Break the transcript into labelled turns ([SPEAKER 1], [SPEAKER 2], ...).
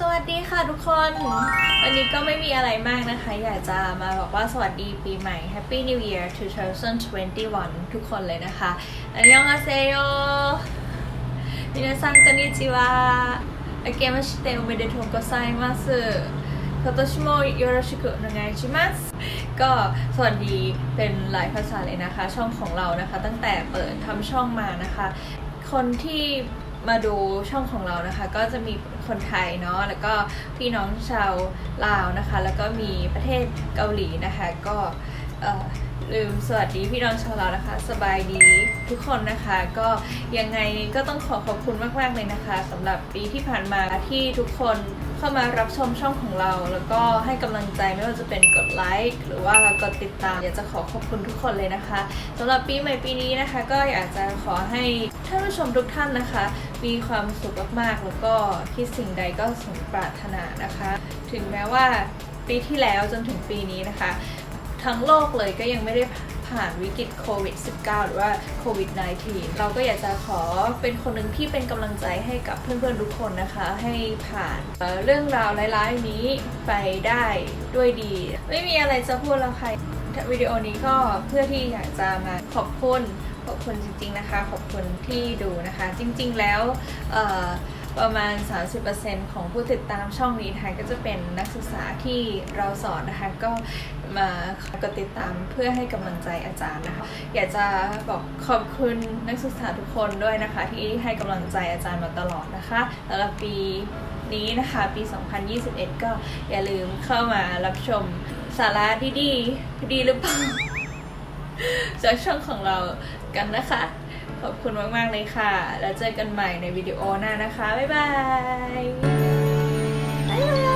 [SPEAKER 1] สวัสดีค่ะทุกคน วันนี้ก็ไม่มีอะไรมากนะคะ อยากจะมาบอกว่าสวัสดีปีใหม่ Happy New Year to 2021 ทุกคนเลยนะคะอันยองอาเซโยมินาซังกนิจิวะอาเกมาชิเตโอเมเดโทโกไซมัสึโคโตชิโมยูโร年もよろしไง願いしまสก็สวัสดีเป็นหลายภาษาเลยนะคะ ช่องของเรานะคะ ตั้งแต่เปิดทำช่องมานะคะ คนที่ มาดูช่องของเรานะคะ ก็จะมีคนไทยเนาะแล้วก็พี่น้องชาวลาวนะคะ แล้วก็มีประเทศเกาหลีนะคะ ก็ ลืมสวัสดีพี่น้องชาวลาวนะคะ สบายดีทุกคนนะคะ ก็ยังไงก็ต้องขอขอบคุณมาก ๆ เลยนะคะสำหรับปีที่ผ่านมาที่ทุกคนเข้ามารับชมช่องของเรา แล้วก็ให้กำลังใจไม่ว่าจะเป็นกดไลค์หรือว่ากดติดตาม อยากจะขอขอบคุณทุกคนเลยนะคะสำหรับปีใหม่ปีนี้นะคะ ก็อยากจะขอให้ท่านผู้ชมทุกท่านนะคะ มีความสุขมากๆ แล้วก็คิดสิ่งใดก็สมปรารถนานะคะ ถึงแม้ว่าปีที่แล้วจนถึงปีนี้นะคะ ทั้งโลกเลยก็ยังไม่ได้ผ่านวิกฤตโควิด -19 หรือว่าโควิด -19 เราก็อยากจะขอเป็นคนหนึ่งที่เป็นกำลังใจให้กับเพื่อนๆทุกคนนะคะ ให้ผ่านเเรื่องราวร้ายๆนี้ไปได้ด้วยดี ไม่มีอะไรจะพูดแล้วค่ะวิดีโอนี้ก็เพื่อที่อยากจะมาขอบคุณขอบคุณจริง ๆนะคะ ขอบคุณที่ดูนะคะ จริง ๆ แล้วเออ ประมาณ 30%ของผู้ติดตามช่องนี้นะคะก็จะเป็นนักศึกษาที่เราสอนนะคะก็มากดติดตามเพื่อให้กำลังใจอาจารย์นะคะ อยากจะบอกขอบคุณนักศึกษาทุกคนด้วยนะคะ ที่ให้กำลังใจอาจารย์มาตลอดนะคะสำหรับปีนี้นะคะปี 2021 ก็อย่าลืมเข้ามารับชมสาระดีๆดีหรือเปล่าจากช่องของเรากันนะคะ ขอบคุณมากๆเลยค่ะ แล้วเจอกันใหม่ในวิดีโอหน้านะคะ บ๊ายบาย บ๊ายบาย